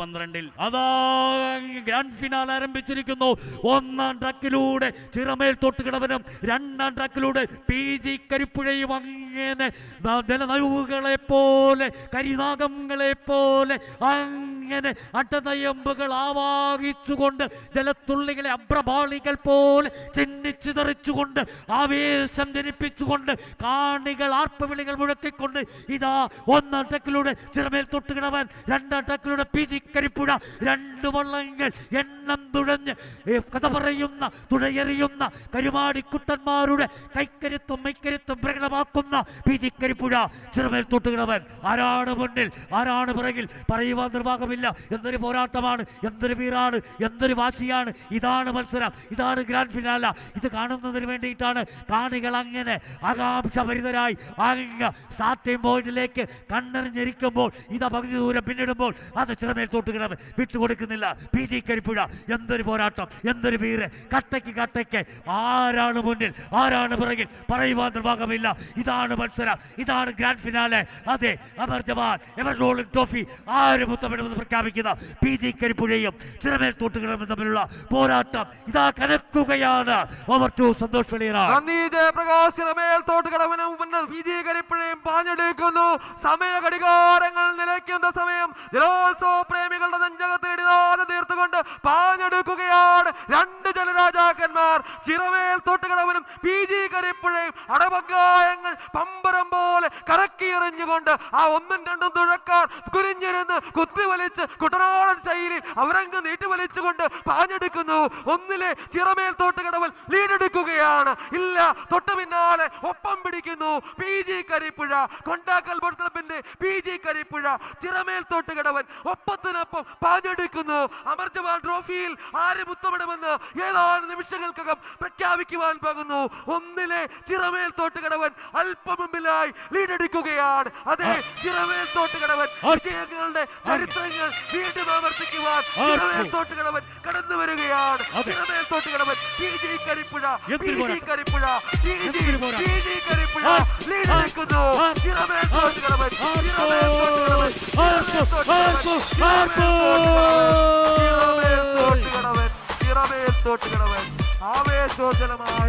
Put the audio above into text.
പന്ത്രണ്ടിൽ. അതാ ഗ്രാൻഡ് ഫിനാൽ ആരംഭിച്ചിരിക്കുന്നു. ഒന്നാം ട്രാക്കിലൂടെ ചിറമേൽ തൊട്ടുകിടവനും രണ്ടാം ട്രാക്കിലൂടെ പി ജി കരിപ്പുഴയും അങ്ങനെ ജലനയുകളെ പോലെ കരിനാഗങ്ങളെ പോലെ അങ്ങനെ അട്ടതയമ്പുകൾ ആവാഹിച്ചുകൊണ്ട് ജലത്തുള്ളികളെ അബ്രപാളികൾ പോലെ ചിന്നിച്ചിതറിച്ചുകൊണ്ട് ആവേശം ജനിപ്പിച്ചുകൊണ്ട് കാണികൾ ആർപ്പവിളികൾ മുഴക്കിക്കൊണ്ട് ഇതാ ഒന്നാം ട്രക്കിലൂടെ ചിറമേൽ തൊട്ടുകിടവൻ രണ്ടാം ട്രക്കിലൂടെ പി ജി രണ്ട് വള്ളങ്ങൾ എണ്ണം തുഴഞ്ഞ് കഥ പറയുന്ന തുഴയെറിയുന്ന കരുമാടിക്കുട്ടന്മാരുടെ കൈക്കരുത്തും മൈക്കരുത്തും പ്രകടമാക്കുന്ന പി ജി കരിപ്പുഴ ചിറമേൽ തൊട്ടുകിടവൻ. ആരാണ് മുന്നിൽ? ആരാണ് പിറകിൽ? പറയുവാൻ നിർവാഹമില്ല. എന്തൊരു പോരാട്ടമാണ്. എന്തൊരു വീറാണ്. എന്തൊരു വാശിയാണ്. ഇതാണ് മത്സരം. ഇതാണ് ഗ്രാൻഡ് ഫിനാല ഇത് കാണുന്നതിന് വേണ്ടിയിട്ടാണ് കാണികൾ അങ്ങനെ ആകാംക്ഷഭരിതരായി അങ്ങ് സ്റ്റാർട്ടിംഗ് പോയിന്റിലേക്ക് കണ്ണെറിഞ്ഞിരിക്കുമ്പോൾ ഇതാ പകുതി ദൂരം പിന്നിടുമ്പോൾ അത് ചിറമേൽ തൊട്ടുകിടന്ന് വിട്ടുകൊടുക്കുന്നില്ല. പി ജി കരിപ്പുഴ എന്തൊരു പോരാട്ടം. എന്തൊരു വീര്. കട്ടയ്ക്ക് കട്ടയ്ക്ക്. ആരാണ് മുന്നിൽ? ആരാണ് പിറകിൽ? പറയുവാൻ നിർവാഹമില്ല. ഇതാണ് മത്സരം. ഇതാണ് ഗ്രാൻഡ് ഫിനാലെ അതെ അമർ ജവാൻ എവർ ട്രോഫി. ആരും മുത്തമിടുമെന്ന് പ്രഖ്യാപിക്കുന്ന പി ജി കരിപ്പുഴയും ചിറമേൽ തോട്ടുകളും തമ്മിലുള്ള പോരാട്ടം ഇതാ കനക്കുകയാണ്. ഓവർ ടു സന്തോഷ് ജയപ്രകാശ് മേൽ തോട്ടുകടവനും മുന്നിൽ വിജയകരിപ്പുഴയും പാഞ്ഞെടുക്കുന്നു സമയ ഘടികാരങ്ങൾ നിലയ്ക്കുന്ന സമയം ജലോത്സവ പ്രേമികളുടെ നെഞ്ചകത്ത് ഇടിനാതെ തീർത്തുകൊണ്ട് പാഞ്ഞെടുക്കുകയാണ് രണ്ട് ജലരാജാക്കന്മാർ ചിറമേൽ തോട്ടുകടവനും പി ജി കരിപ്പുഴയും അടവങ്കായങ്ങൾ പമ്പരം പോലെ കറക്കി എറിഞ്ഞുകൊണ്ട് ആ ഒന്നും രണ്ടും തുഴക്കാർ കുരിഞ്ഞിരുന്ന് കുത്തിവലിച്ച് കുട്ടനാടൻ ശൈലി അവരങ്ങ് നീട്ടിവലിച്ചുകൊണ്ട് പാഞ്ഞെടുക്കുന്നു. ഒന്നിലെ ചിറമേൽ തോട്ടുകടവൽ ലീഡെടുക്കുകയാണ് ഇല്ല തൊട്ടു പിന്നാലെ ഒപ്പം പിടിക്കുന്നു. P G Karippuzha Kondakkal boat ക്ലബിന്റെ പി ജി കരിപ്പുഴ ചിറമേൽ തോട്ടുകടവൻ ഒപ്പത്തിനൊപ്പം പാഞ്ഞെടുക്കുന്നു. അമർ ജവാൻ ട്രോഫിയിൽ ആര് മുത്തമിടുമെന്ന് ഏതാനും നിമിഷങ്ങൾക്കകം പ്രഖ്യാപിക്കുവാൻ പോകുന്നു. ഒന്നിലെ ചിറമേൽ തോട്ടുകടവൻ അല്പം മുമ്പിലായി ലീഡെടുക്കുകയാണ് അതെ ചിറവേൽ തോട്ടുകടവൻ വിജയങ്ങളുടെ ചരിത്രങ്ങൾ വീണ്ടും ആവർത്തിക്കുവാൻ ചിറവേൽ തോട്ടുകടവൻ കടന്നു വരികയാണ്. Chiravel Chiramel Thottukadavan P G Karippuzha P G. Karippuzha P G. P G Karippuzha lead നിൽക്കുന്നു. ആ, തോട്ടുകടവൻ ആ, തോട്ടുകടവൻ ആ,